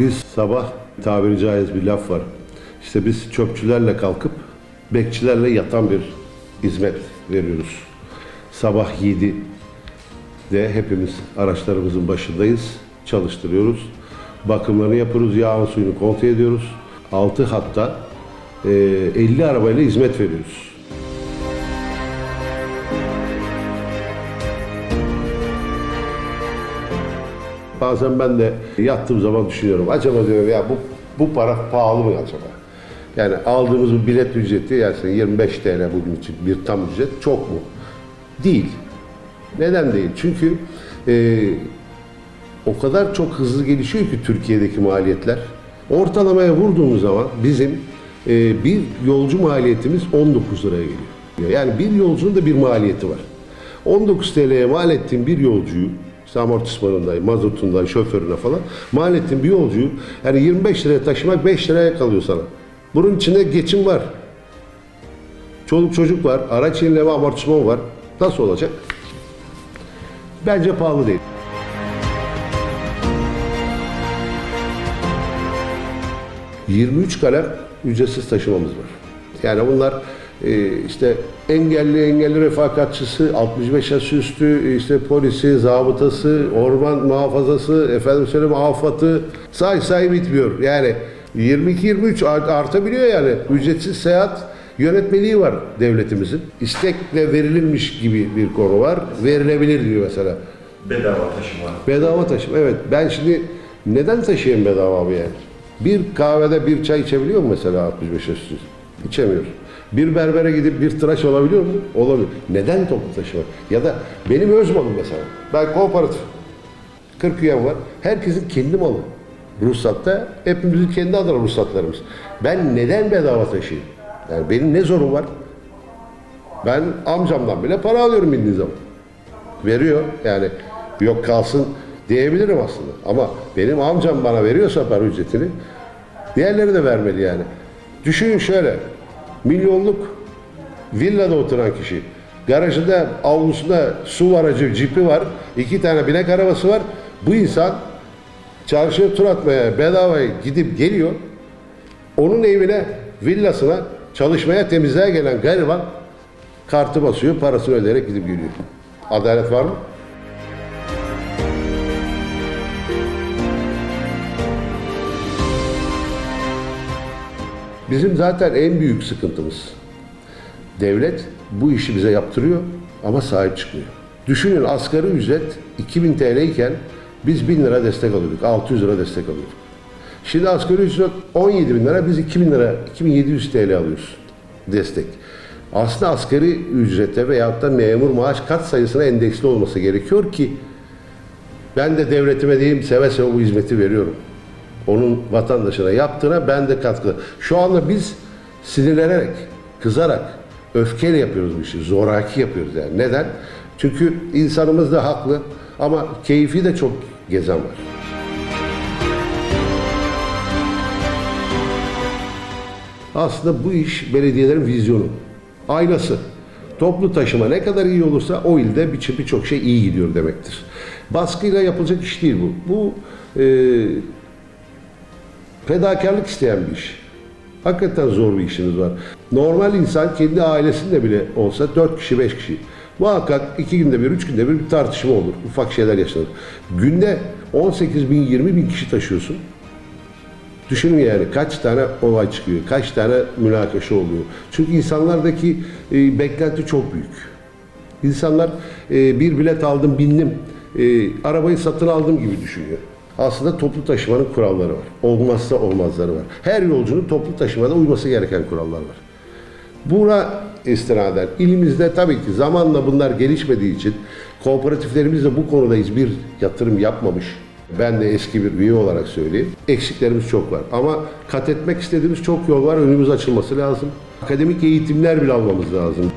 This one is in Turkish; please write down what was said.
Biz sabah tabiri caiz bir laf var. İşte biz çöpçülerle kalkıp bekçilerle yatan bir hizmet veriyoruz. Sabah 7 de hepimiz araçlarımızın başındayız. Çalıştırıyoruz. Bakımlarını yapıyoruz. Yağın suyunu kontrol ediyoruz. 6 hatta e, 50 arabayla hizmet veriyoruz. Bazen ben de yattığım zaman düşünüyorum. Acaba diyorum ya bu bu para pahalı mı acaba? Yani aldığımız bu bilet ücreti yani 25 TL bugün için bir tam ücret çok mu? Değil. Neden değil? Çünkü e, o kadar çok hızlı gelişiyor ki Türkiye'deki maliyetler. Ortalamaya vurduğumuz zaman bizim e, bir yolcu maliyetimiz 19 liraya geliyor. Yani bir yolcunun da bir maliyeti var. 19 TL'ye mal ettiğim bir yolcuyu işte amortismanından, mazotundan, şoförüne falan mal ettiğim bir yolcuyu yani 25 liraya taşımak 5 liraya kalıyor sana. Bunun içinde geçim var. Çoluk çocuk var, araç yenileme amortisman var. Nasıl olacak? Bence pahalı değil. ...23 kalem ücretsiz taşımamız var. Yani bunlar işte engelli, engelli refakatçısı, 65 yaş üstü, işte polisi, zabıtası, orman muhafazası, efendim söyleyeyim afatı say say bitmiyor. Yani 22-23 art- artabiliyor yani. Ücretsiz seyahat yönetmeliği var devletimizin. İstekle verilmiş gibi bir konu var. Verilebilir diyor mesela. Bedava taşıma. Bedava taşıma. Evet ben şimdi neden taşıyayım bedava abi yani? Bir kahvede bir çay içebiliyor mu mesela 65 yaş üstü? İçemiyor. Bir berbere gidip bir tıraş olabiliyor mu? Olabilir. Neden toplu taşıma? Ya da benim öz malım mesela. Ben kooperatif. 40 üyem var. Herkesin kendi malı. Ruhsatta hepimizin kendi adına ruhsatlarımız. Ben neden bedava taşıyayım? Yani benim ne zorum var? Ben amcamdan bile para alıyorum bindiğin zaman. Veriyor yani yok kalsın diyebilirim aslında. Ama benim amcam bana veriyorsa para ücretini diğerleri de vermeli yani. Düşünün şöyle milyonluk villada oturan kişi garajında avlusunda su aracı cipi var iki tane binek arabası var bu insan çarşıya tur atmaya bedavaya gidip geliyor onun evine villasına çalışmaya temizliğe gelen gariban kartı basıyor parasını ödeyerek gidip geliyor. Adalet var mı? Bizim zaten en büyük sıkıntımız devlet bu işi bize yaptırıyor ama sahip çıkmıyor. Düşünün asgari ücret 2000 TL iken biz 1000 lira destek alıyorduk, 600 lira destek alıyorduk. Şimdi asgari ücret 17 bin lira, biz 2000 lira, 2700 TL alıyoruz destek. Aslında asgari ücrete veyahut da memur maaş kat sayısına endeksli olması gerekiyor ki ben de devletime diyeyim seve seve bu hizmeti veriyorum. Onun vatandaşına yaptığına ben de katkı. Şu anda biz sinirlenerek, kızarak, öfkeyle yapıyoruz bu işi. Zoraki yapıyoruz yani. Neden? Çünkü insanımız da haklı ama keyfi de çok gezen var. Aslında bu iş belediyelerin vizyonu. Aynası. Toplu taşıma ne kadar iyi olursa o ilde bir- birçok şey iyi gidiyor demektir. Baskıyla yapılacak iş değil bu. Bu e, fedakarlık isteyen bir iş. Hakikaten zor bir işiniz var. Normal insan kendi ailesinde bile olsa 4 kişi 5 kişi. Muhakkak iki günde bir, üç günde bir, bir tartışma olur. Ufak şeyler yaşanır. Günde 18 bin, 20 bin kişi taşıyorsun. Düşünün yani kaç tane olay çıkıyor, kaç tane münakaşa oluyor. Çünkü insanlardaki e, beklenti çok büyük. İnsanlar e, bir bilet aldım, bindim, e, arabayı satın aldım gibi düşünüyor. Aslında toplu taşımanın kuralları var. Olmazsa olmazları var. Her yolcunun toplu taşımada uyması gereken kurallar var. Buna istinaden ilimizde tabii ki zamanla bunlar gelişmediği için kooperatiflerimiz de bu konuda hiçbir yatırım yapmamış. Ben de eski bir üye olarak söyleyeyim. Eksiklerimiz çok var. Ama kat etmek istediğimiz çok yol var. Önümüz açılması lazım. Akademik eğitimler bile almamız lazım.